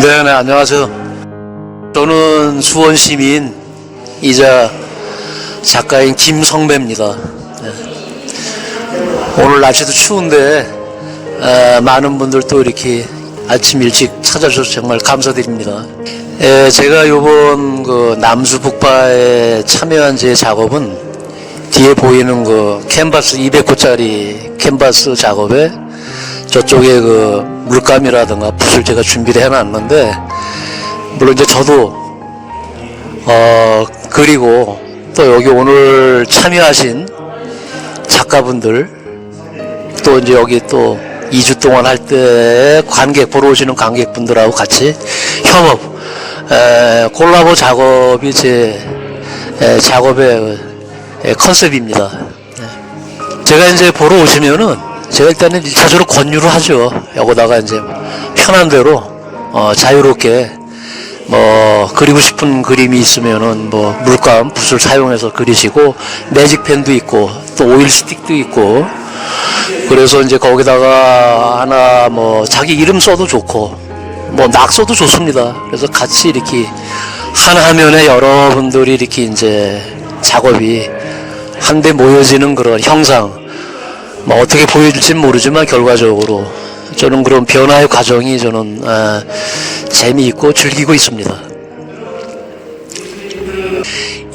네, 네, 안녕하세요. 저는 수원 시민 이자 작가인 김성배입니다. 네. 오늘 날씨도 추운데 에, 많은 분들 또 이렇게 아침 일찍 찾아주셔서 정말 감사드립니다. 에, 제가 요번 그 남수 북바에 참여한 제 작업은 뒤에 보이는 그 캔버스 200호짜리 캔버스 작업에 저쪽에 그 물감이라든가 붓을 제가 준비를 해놨는데 물론 이제 저도 어 그리고 또 여기 오늘 참여하신 작가분들 또 이제 여기 또 2주 동안 할 때 관객 보러 오시는 관객분들하고 같이 협업 에, 콜라보 작업이 제 에, 작업의 에, 컨셉입니다. 네. 제가 이제 보러 오시면은 제가 일단은 일차적으로 권유를 하죠. 여기다가 이제 편한 대로 어, 자유롭게 뭐 그리고 싶은 그림이 있으면은 뭐 물감 붓을 사용해서 그리시고 매직펜도 있고 또 오일 스틱도 있고 그래서 이제 거기다가 하나 뭐 자기 이름 써도 좋고 뭐 낙서도 좋습니다. 그래서 같이 이렇게 한 화면에 여러분들이 이렇게 이제 작업이 한데 모여지는 그런 형상 뭐 어떻게 보여줄지는 모르지만 결과적으로 저는 그런 변화의 과정이 저는 아, 재미있고 즐기고 있습니다.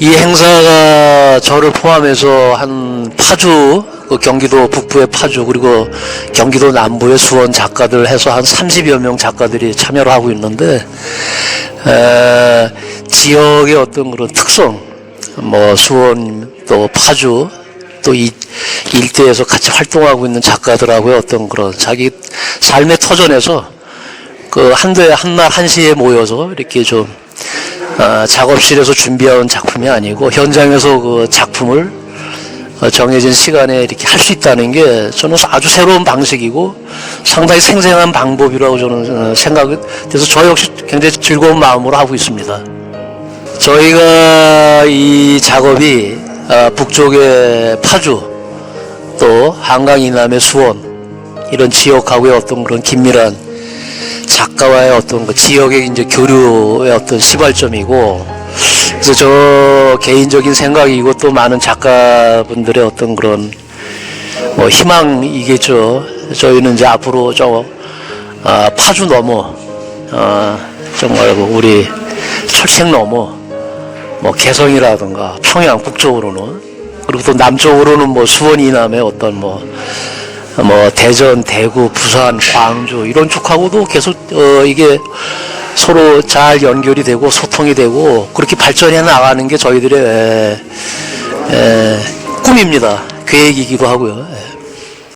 이 행사가 저를 포함해서 한 파주 그 경기도 북부의 파주 그리고 경기도 남부의 수원 작가들 해서 한 30여 명 작가들이 참여를 하고 있는데 에, 지역의 어떤 그런 특성 뭐 수원 또 파주 또 이 일대에서 같이 활동하고 있는 작가들하고의 어떤 그런 자기 삶의 터전에서 그 한도에 한날 한시에 모여서 이렇게 좀 아, 작업실에서 준비해온 작품이 아니고 현장에서 그 작품을 어, 정해진 시간에 이렇게 할 수 있다는 게 저는 아주 새로운 방식이고 상당히 생생한 방법이라고 저는 어, 생각이 돼서 저 역시 굉장히 즐거운 마음으로 하고 있습니다. 저희가 이 작업이 아, 북쪽의 파주 또 한강 이남의 수원 이런 지역하고의 어떤 그런 긴밀한 작가와의 어떤 그 지역의 이제 교류의 어떤 시발점이고 그래서 저 개인적인 생각이고 또 많은 작가분들의 어떤 그런 뭐 희망이겠죠. 저희는 이제 앞으로 저 아, 파주 넘어 어, 정말 그 우리 철책 넘어 뭐 개성이라든가 평양 북쪽으로는 그리고 또 남쪽으로는 뭐 수원 이남의 어떤 뭐, 뭐 대전, 대구, 부산, 광주 이런 쪽하고도 계속 어 이게 서로 잘 연결이 되고 소통이 되고 그렇게 발전해 나가는 게 저희들의 에, 에, 꿈입니다. 계획이기도 하고요. 예.